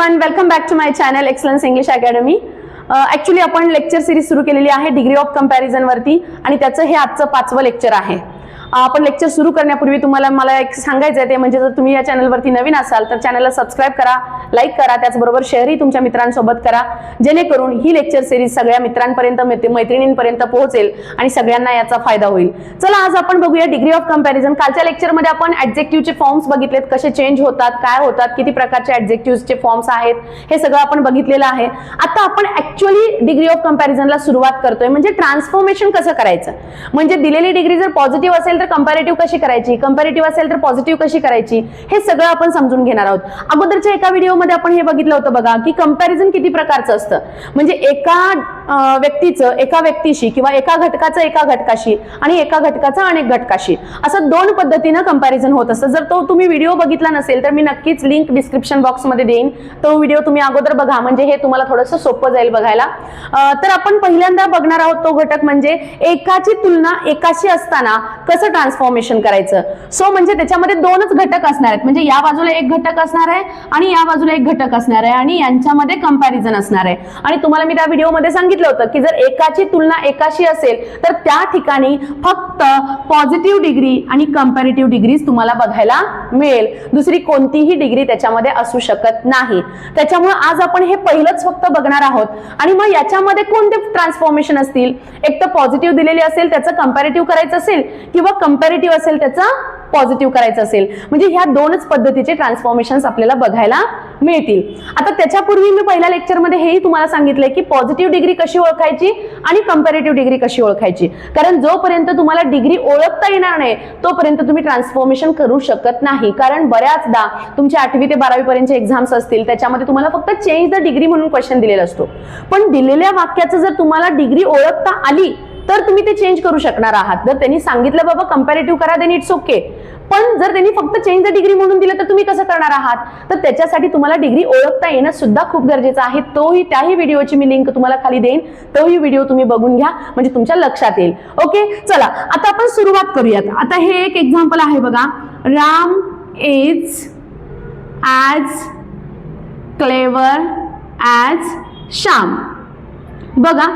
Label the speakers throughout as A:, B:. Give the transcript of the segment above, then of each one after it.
A: Everyone welcome back to my channel Excellence English Academy actually आपण lecture series सुरू केलेली आहे डिग्री ऑफ कम्पॅरिझनवरती आणि त्याचं हे आजचं पाचवं लेक्चर आहे. आपण लेक्चर सुरू करण्यापूर्वी तुम्हाला मला एक सांगायचं आहे ते म्हणजे जर तुम्ही या चॅनलवरती नवीन असाल तर चॅनलला सबस्क्राईब करा लाईक करा त्याचबरोबर शेअरही तुमच्या मित्रांसोबत करा. जेणेकरून ही लेक्चर सिरीज सगळ्या मित्रांपर्यंत मैत्रिणींपर्यंत पोहोचेल आणि सगळ्यांना याचा फायदा होईल. चला आज आपण बघूया डिग्री ऑफ कंपॅरिझन कालच्या लेक्चरमध्ये आपण ऍडजेक्टिव्हचे फॉर्म्स बघितलेत कसे चेंज होतात काय होतात किती प्रकारचे ऍडजेक्टिव्हचे फॉर्म्स आहेत हे सगळं आपण बघितलेलं आहे. आता आपण ऍक्च्युअली डिग्री ऑफ कम्पॅरिझनला सुरुवात करतोय. म्हणजे ट्रान्सफॉर्मेशन कसं करायचं? म्हणजे दिलेली डिग्री जर पॉझिटिव्ह असेल तर कंपॅरेटिव्ह कशी करायची? कंपॅरेटिव्ह असेल तर पॉझिटिव्ह कशी करायची? हे सगळं आपण समजून घेणार आहोत. अगोदरच्या एका व्हिडिओमध्ये आपण हे बघितलं होतं बघा की कंपॅरिझन किती प्रकारचं असतं. म्हणजे एका व्यक्तीचं एका व्यक्तीशी किंवा एका घटकाचं एका घटकाशी आणि एका घटकाचं अनेक घटकाशी. असं दोन पद्धतीनं कंपॅरिझन होत असतं. जर तो तुम्ही व्हिडिओ बघितला नसेल तर मी नक्कीच लिंक डिस्क्रिप्शन बॉक्समध्ये देईन. तो व्हिडिओ तुम्ही अगोदर बघा. म्हणजे हे तुम्हाला थोडंसं सोपं जाईल बघायला. तर आपण पहिल्यांदा बघणार आहोत तो घटक म्हणजे एकाची तुलना एकाशी असताना कसं ट्रान्सफॉर्मेशन करायचं. सो म्हणजे त्याच्यामध्ये दोनच घटक असणार आहेत. म्हणजे या बाजूला एक घटक असणार आहे आणि या बाजूला एक घटक असणार आहे आणि यांच्यामध्ये कंपॅरिझन असणार आहे. आणि तुम्हाला मी त्या व्हिडिओमध्ये सांगितलं होतं की जर एकाची तुलना एकाशी असेल तर त्या ठिकाणी फक्त पॉझिटिव्ह डिग्री आणि कम्पॅरेटिव्ह डिग्रीज तुम्हाला बघायला मिळेल. दुसरी कोणतीही डिग्री त्याच्यामध्ये असू शकत नाही. त्याच्यामुळे आज आपण हे पहिलंच फक्त बघणार आहोत. आणि मग याच्यामध्ये कोणते ट्रान्सफॉर्मेशन असतील? एक तर पॉझिटिव्ह दिलेली असेल त्याचं कंपॅरेटिव्ह करायचं असेल किंवा कंपॅरेटिव्ह असेल त्याचं पॉझिटिव्ह करायचं असेल. म्हणजे ह्या दोनच पद्धतीचे ट्रान्सफॉर्मेशन आपल्याला बघायला मिळतील. आता त्याच्यापूर्वी मी पहिल्या लेक्चरमध्ये हेही तुम्हाला सांगितलंय की पॉझिटिव्ह डिग्री कशी ओळखायची आणि कंपॅरेटिव्ह डिग्री कशी ओळखायची? कारण जोपर्यंत तुम्हाला डिग्री ओळखता येणार नाही तोपर्यंत तुम्ही ट्रान्सफॉर्मेशन करू शकत नाही. कारण बऱ्याचदा तुमच्या आठवी ते बारावी पर्यंतचे एक्झाम्स असतील त्याच्यामध्ये तुम्हाला फक्त चेंज द डिग्री म्हणून क्वेश्चन दिलेला असतो. पण दिलेल्या वाक्याचं जर तुम्हाला डिग्री ओळखता आली तर तुम्ही ते चेंज करू शकणार आहात. जर त्यांनी सांगितलं बाबा कंपॅरेटिव्ह करा देन इट्स ओके पण जर त्यांनी फक्त चेंज द डिग्री म्हणून दिलं तर तुम्ही कसं करणार आहात? तर त्याच्यासाठी तुम्हाला डिग्री ओळखता येणं सुद्धा खूप गरजेचं आहे. तोही त्याही व्हिडिओची मी लिंक तुम्हाला खाली देईन. तोही व्हिडिओ तुम्ही बघून घ्या म्हणजे तुमच्या लक्षात येईल. ओके चला आता आपण सुरुवात करूयात. आता हे एक एक्झाम्पल आहे बघा. Ram is as clever as Shyam बघा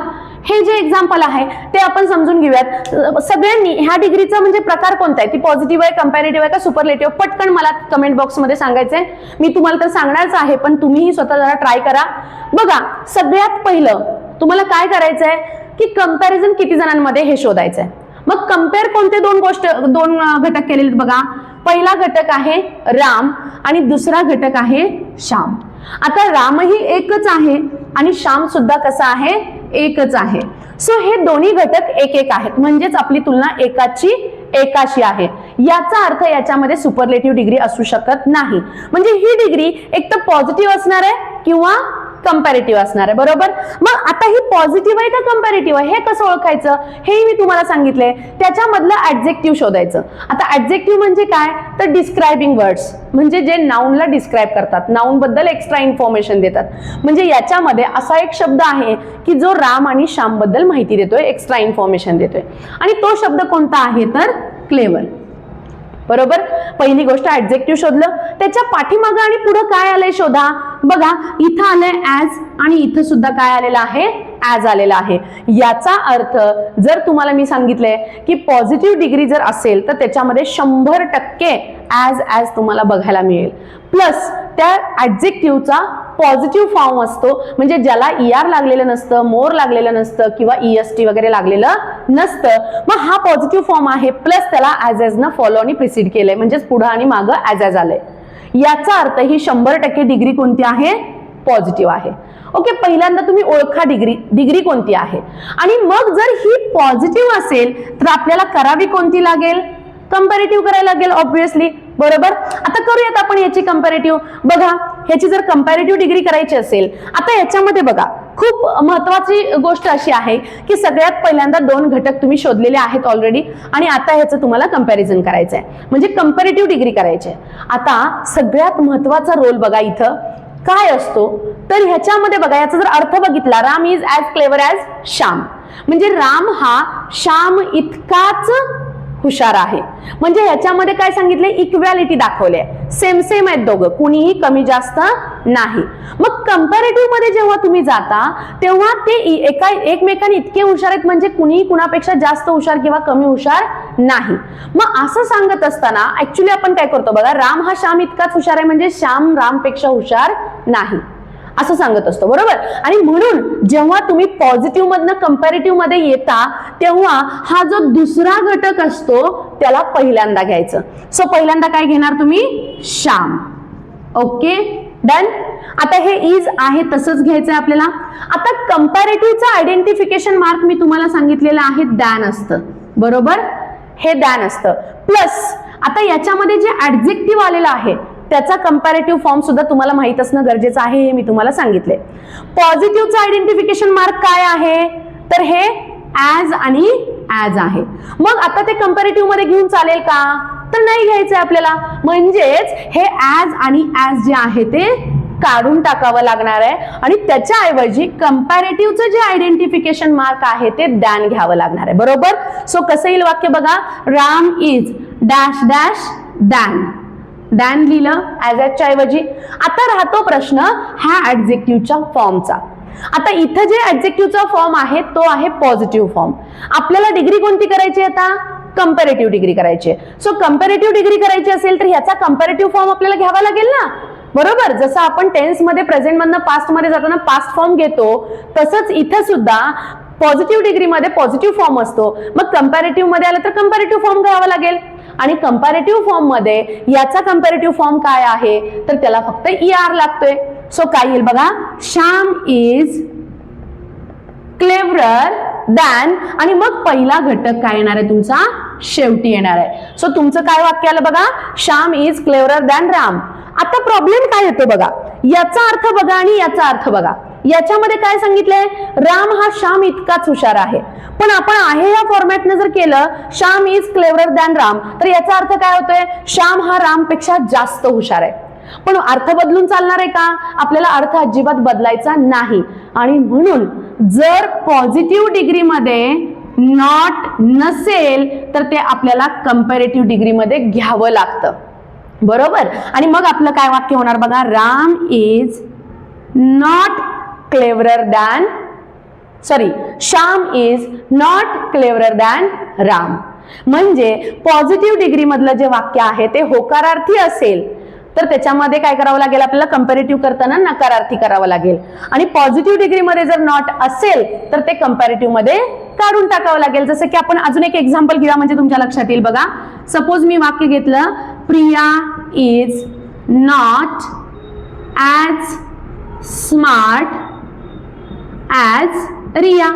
A: हे जे एक्झाम्पल आहे ते आपण समजून घेऊयात. सगळ्यांनी ह्या डिग्रीचा म्हणजे प्रकार कोणता आहे? ती पॉझिटिव्ह आहे कम्पॅरेटिव्ह आहे का सुपरलेटिव्ह पटकन मला कमेंट बॉक्समध्ये सांगायचंय. मी तुम्हाला तर सांगणारच आहे पण तुम्हीही स्वतः जरा ट्राय करा. बघा सगळ्यात पहिलं तुम्हाला काय करायचं आहे की कंपॅरिझन किती जणांमध्ये हे शोधायचं आहे मग कंपेअर कोणते दोन गोष्ट दोन घटक केलेले आहेत बघा. पहिला घटक आहे राम आणि दुसरा घटक आहे श्याम. आता रामही एकच आहे आणि श्याम सुद्धा कसा आहे? एकच आहे. सो हे दोन्ही घटक एक एक आहेत. म्हणजेच आपली तुलना एकाची एकाशी आहे. याचा अर्थ याच्यामध्ये सुपरलेटिव्ह डिग्री असू शकत नाही. म्हणजे ही डिग्री एक तर पॉझिटिव्ह असणार आहे किंवा कंपॅरेटिव्ह असणार आहे बरोबर? मग आता ही पॉझिटिव्ह आहे का कंपॅरेटिव्ह आहे? हे कसं ओळखायचं? हेही मी तुम्हाला सांगितलंय. त्याच्यामधलं ऍडजेक्टिव्ह शोधायचं. आता ऍडजेक्टिव्ह म्हणजे काय? तर डिस्क्रायबिंग वर्ड्स म्हणजे जे नाऊनला डिस्क्राईब करतात. नाऊन बद्दल एक्स्ट्रा इन्फॉर्मेशन देतात. म्हणजे याच्यामध्ये असा एक शब्द आहे की जो राम आणि श्यामबद्दल माहिती देतोय एक्स्ट्रा इन्फॉर्मेशन देतोय. आणि तो शब्द कोणता आहे? तर क्लेवर बरोबर? पहिली गोष्ट ऍडजेक्टिव्ह शोधलं. त्याच्या पाठीमागं आणि पुढं काय आलंय शोधा? बघा इथं आलंय ऍज आणि इथं सुद्धा काय आलेलं आहे? ऍज आलेला आहे. याचा अर्थ जर तुम्हाला मी सांगितलंय की पॉझिटिव्ह डिग्री जर असेल तर त्याच्यामध्ये शंभर टक्के ऍज ऍज तुम्हाला बघायला मिळेल. प्लस त्या ऍडजेक्टिव्हचा पॉझिटिव्ह फॉर्म असतो. म्हणजे ज्याला ई आर लागलेलं नसतं मोर लागलेलं नसतं किंवा ई एस टी वगैरे लागलेलं नसतं मग हा पॉझिटिव्ह फॉर्म आहे. प्लस त्याला ऍज ॲज न फॉलो आणि प्रिसिड केलंय. म्हणजेच पुढं आणि मागं ऍज एज आलंय. याचा अर्थ ही शंभर टक्के डिग्री कोणती आहे? पॉझिटिव्ह आहे. ओके पहिल्यांदा तुम्ही ओळखा डिग्री डिग्री कोणती आहे? आणि मग जर ही पॉझिटिव्ह असेल तर आपल्याला करावी कोणती लागेल? कंपॅरेटिव्ह करायला लागेल ऑब्विसली बरोबर? आता करूयात आपण याची कंपॅरेटिव्ह बघा ह्याची जर कंपॅरेटिव्ह डिग्री करायची असेल आता याच्यामध्ये बघा. खूप महत्वाची गोष्ट अशी आहे की सगळ्यात पहिल्यांदा दोन घटक तुम्ही शोधलेले आहेत ऑलरेडी आणि आता ह्याचं तुम्हाला कंपॅरिझन करायचं आहे म्हणजे कम्पॅरेटिव्ह डिग्री करायची आहे. आता सगळ्यात महत्त्वाचा रोल बघा इथं. काय असतो? तर ह्याच्यामध्ये बघा याचा जर अर्थ बघितला Ram is as clever as Shyam. म्हणजे राम हा श्याम इतकाच हुशार आहे. म्हणजे ह्याच्यामध्ये काय सांगितले इक्वॅलिटी दाखवले सेम सेम आहेत दोघं. कुणीही कमी जास्त नाही. मग कम्पॅरेटिव्हमध्ये जेव्हा तुम्ही जाता तेव्हा ते एका एकमेकांनी इतके हुशार आहेत म्हणजे कुणीही कुणापेक्षा जास्त हुशार किंवा कमी हुशार नाही. मग असं सांगत असताना ऍक्च्युली आपण काय करतो बघा राम हा श्याम इतकाच हुशार आहे म्हणजे श्याम रामपेक्षा हुशार नाही. असं सांगत असतो बरोबर? आणि म्हणून जेव्हा तुम्ही पॉझिटिव्ह मधनं कम्पॅरेटिव्हमध्ये येता तेव्हा हा जो दुसरा घटक असतो त्याला पहिल्यांदा घ्यायचं. सो पहिल्यांदा काय घेणार तुम्ही? श्याम. ओके डन आता हे इज आहे तसंच घ्यायचंय आपल्याला. आता कम्पॅरेटिव्हचं आयडेंटिफिकेशन मार्क मी तुम्हाला सांगितलेलं आहे दॅन असतं. बरोबर? हे दॅन असतं. प्लस आता याच्यामध्ये जे ऍडजेक्टिव्ह आलेलं आहे त्याचा कम्पॅरेटिव्ह फॉर्म सुद्धा तुम्हाला माहीत असणं गरजेचं आहे हे मी तुम्हाला सांगितले पॉझिटिव्हचं आयडेंटिफिकेशन मार्क काय आहे? तर हे ॲज आणि ॲज आहे. मग आता ते कम्पॅरेटिव्हमध्ये घेऊन चालेल का? तर नाही घ्यायचं आपल्याला. म्हणजेच हे ॲज आणि ॲज जे आहे ते काढून टाकावं लागणार आहे. आणि त्याच्याऐवजी कम्पॅरेटिव्हचं जे आयडेंटिफिकेशन मार्क आहे ते दॅन घ्यावं लागणार आहे. बरोबर? सो कसं येईल वाक्य बघा? Ram is dash dash than than लिहिलं ऍज च्या ऐवजी. आता राहतो प्रश्न ह्या ऍडजेक्टिव्हच्या फॉर्मचा आता इथं जे ऍडजेक्टिव्हचा फॉर्म आहे तो आहे पॉझिटिव्ह फॉर्म आपल्याला डिग्री कोणती करायची आहे आता? कम्पॅरेटिव्ह डिग्री करायची आहे. सो कम्पॅरेटिव्ह डिग्री करायची असेल तर ह्याचा कंपॅरेटिव्ह फॉर्म आपल्याला घ्यावा लागेल ना? बरोबर? जसं आपण टेन्समध्ये प्रेझेंट मधनं पास्टमध्ये जाताना पास्ट फॉर्म घेतो तसंच इथं सुद्धा पॉझिटिव्ह डिग्रीमध्ये पॉझिटिव्ह फॉर्म असतो. मग कम्पॅरेटिव्हमध्ये आलं तर कम्पॅरेटिव्ह फॉर्म घ्यावा लागेल. आणि कम्पॅरेटिव्ह फॉर्ममध्ये याचा कम्पॅरेटिव्ह फॉर्म काय आहे? तर त्याला फक्त ई आर लागतोय. सो काय येईल बघा? श्याम इज क्लेवरर दॅन आणि मग पहिला घटक काय येणार आहे तुमचा? शेवटी येणार आहे. सो तुमचं काय वाक्य आलं बघा? Shyam is cleverer than Ram आता प्रॉब्लेम काय येतो बघा? याचा अर्थ बघा आणि याचा अर्थ बघा. याच्यामध्ये काय सांगितलंय? राम हा श्याम इतकाच हुशार आहे. पण आपण आहे या फॉर्मॅटनं जर केलं Shyam is clever than Ram. तर याचा अर्थ काय होतोय? श्याम हा रामपेक्षा जास्त हुशार आहे. पण अर्थ बदलून चालणार आहे का? आपल्याला अर्थ अजिबात बदलायचा नाही. आणि म्हणून जर पॉझिटिव्ह डिग्रीमध्ये नॉट नसेल तर ते आपल्याला कम्पॅरेटिव्ह डिग्रीमध्ये घ्यावं लागतं. बरोबर? आणि मग आपलं काय वाक्य होणार बघा? Ram is not cleverer than sorry Shyam is not cleverer than Ram म्हणजे पॉझिटिव्ह डिग्री मधलं जे वाक्य आहे ते होकारार्थी असेल तर त्याच्यामध्ये काय करावं लागेल? आपल्याला कम्पॅरेटिव्ह करताना नकारार्थी करावं लागेल. आणि पॉझिटिव्ह डिग्रीमध्ये जर नॉट असेल तर ते कम्पॅरेटिव्हमध्ये काढून टाकावं लागेल. जसं की आपण अजून एक एक्झाम्पल घेऊया म्हणजे तुमच्या लक्षात येईल बघा. सपोज मी वाक्य घेतलं Priya is not as smart as Riya.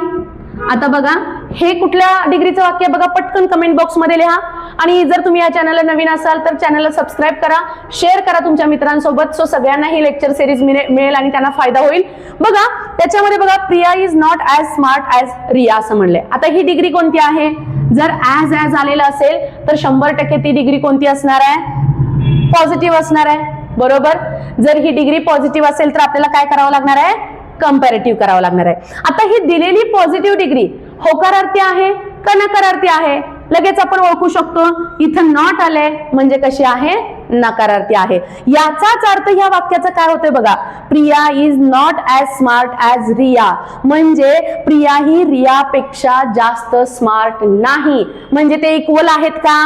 A: आता बघा हे कुठल्या डिग्रीचं वाक्य बघा पटकन कमेंट बॉक्समध्ये लिहा. आणि जर तुम्ही या चॅनलला नवीन असाल तर चॅनलला सबस्क्राईब करा. शेअर करा तुमच्या मित्रांसोबत सो सगळ्यांना ही लेक्चर सिरीज मिळेल आणि त्यांना फायदा होईल. बघा त्याच्यामध्ये बघा Priya is not as smart as Riya असं म्हणले आता ही डिग्री कोणती आहे? जर ॲज ॲज आलेलं असेल तर शंभर टक्के ती डिग्री कोणती असणार आहे? पॉझिटिव्ह असणार आहे. बरोबर? जर ही डिग्री पॉझिटिव्ह असेल तर आपल्याला काय करावं लागणार आहे? कम्पॅरेटिव्ह करावं लागणार आहे. आता ही दिलेली पॉझिटिव्ह डिग्री होकारार्थी आहे का नकारार्थी आहे? लगेच आपण ओळखू शकतो. इथं नॉट आले म्हणजे कशी आहे? नकारार्थी आहे. याचाच अर्थ ह्या वाक्याचा काय होतोय बघा. Priya is not as smart as Riya. म्हणजे प्रिया ही रियापेक्षा जास्त स्मार्ट नाही. म्हणजे ते इक्वल आहेत का?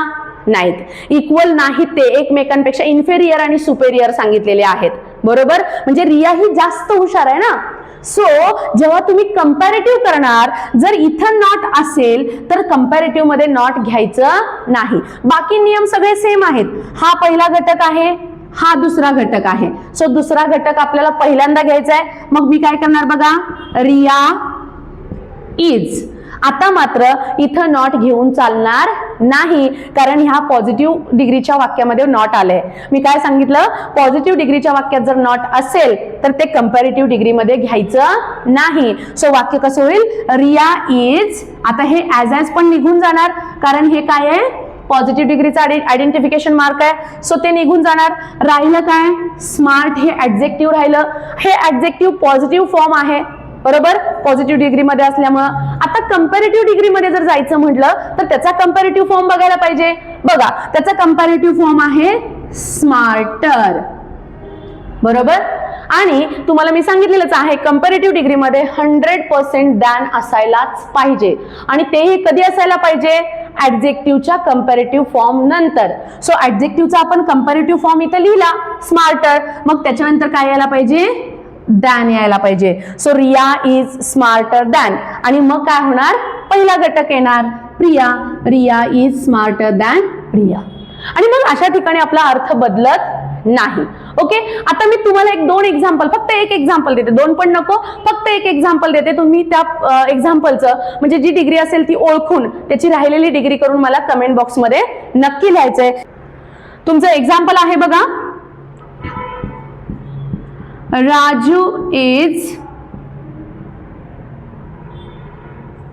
A: नाहीत. इक्वल नाहीत ते एकमेकांपेक्षा इन्फेरियर आणि सुपेरियर सांगितलेले आहेत. बरोबर? म्हणजे रिया ही जास्त हुशार आहे ना? सो जेव्हा तुम्ही कम्पॅरेटिव्ह करणार जर इथं नॉट असेल तर कम्पॅरेटिव्हमध्ये नॉट घ्यायचं नाही. बाकी नियम सगळे सेम आहेत. हा पहिला घटक आहे हा दुसरा घटक आहे. सो दुसरा घटक आपल्याला पहिल्यांदा घ्यायचा आहे मग मी काय करणार बघा? रिया इज आता मात्र इथं नॉट घेऊन चालणार नाही कारण ह्या पॉझिटिव्ह डिग्रीच्या वाक्यामध्ये नॉट आलंय. मी काय सांगितलं? पॉझिटिव्ह डिग्रीच्या वाक्यात जर नॉट असेल तर ते कम्पॅरेटिव्ह डिग्रीमध्ये घ्यायचं नाही. सो वाक्य कसं होईल? रिया इज आता हे ॲज ॲज पण निघून जाणार कारण हे काय आहे? पॉझिटिव्ह डिग्रीचा आयडेंटिफिकेशन मार्क आहे. सो ते निघून जाणार. राहिलं काय? स्मार्ट हे ऍडजेक्टिव्ह राहिलं. हे ऍडजेक्टिव्ह पॉझिटिव्ह फॉर्म आहे. बरोबर? पॉझिटिव्ह डिग्री मध्ये असल्यामुळं. आता कम्पॅरेटिव्ह डिग्रीमध्ये जर जायचं म्हटलं तर त्याचा कम्पॅरेटिव्ह फॉर्म बघायला पाहिजे. बघा त्याचा कम्पॅरेटिव्ह फॉर्म आहे स्मार्टर बरोबर? आणि तुम्हाला मी सांगितलेलंच आहे कम्पॅरेटिव्ह डिग्रीमध्ये हंड्रेड पर्सेंट दॅन असायलाच पाहिजे. आणि तेही कधी असायला पाहिजे? ऍडजेक्टिव्हच्या कम्पॅरेटिव्ह फॉर्म नंतर. सो ऍडजेक्टिव्हचा आपण कम्पॅरेटिव्ह फॉर्म इथं लिहिला स्मार्टर मग त्याच्यानंतर काय यायला पाहिजे? दॅन यायला पाहिजे. So Riya is smarter than आणि मग काय होणार? पहिला घटक येणार. Priya. Riya is smarter than Priya आणि मग अशा ठिकाणी आपला अर्थ बदलत नाही. ओके आता मी तुम्हाला एक दोन एक्झाम्पल फक्त एक एक्झाम्पल देते. दोन पण नको. फक्त एक एक्झाम्पल देते. तुम्ही त्या एक्झाम्पलचं म्हणजे जी डिग्री असेल ती ओळखून त्याची राहिलेली डिग्री करून मला कमेंट बॉक्समध्ये नक्की लिहायचंय. तुमचं एक्झाम्पल आहे बघा. Raju is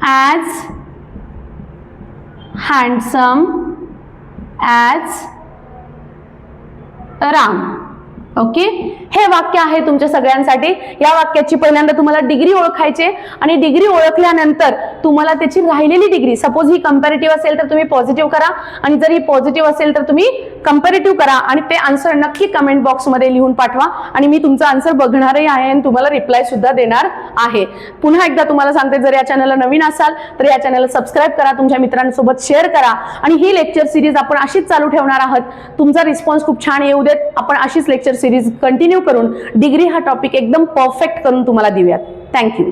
A: as handsome as Ram. Okay हे वाक्य आहे तुमच्या सगळ्यांसाठी. या वाक्याची पहिल्यांदा तुम्हाला डिग्री ओळखायची आहे आणि डिग्री ओळखल्यानंतर तुम्हाला त्याची राहिलेली डिग्री सपोज ही कम्पॅरेटिव्ह असेल तर तुम्ही पॉझिटिव्ह करा आणि जर ही पॉझिटिव्ह असेल तर तुम्ही कम्पॅरेटिव्ह करा आणि ते आन्सर नक्की कमेंट बॉक्समध्ये लिहून पाठवा. आणि मी तुमचा आन्सर बघणारही आहे आणि तुम्हाला रिप्लाय सुद्धा देणार आहे. पुन्हा एकदा तुम्हाला सांगते जर या चॅनलला नवीन असाल तर या चॅनलला सबस्क्राईब करा तुमच्या मित्रांसोबत शेअर करा. आणि ही लेक्चर सिरीज आपण अशीच चालू ठेवणार आहोत. तुमचा रिस्पॉन्स खूप छान येऊ देत. आपण अशीच लेक्चर सिरीज कंटिन्यू करून डिग्री हा टॉपिक एकदम परफेक्ट करून तुम्हाला देऊयात. थँक्यू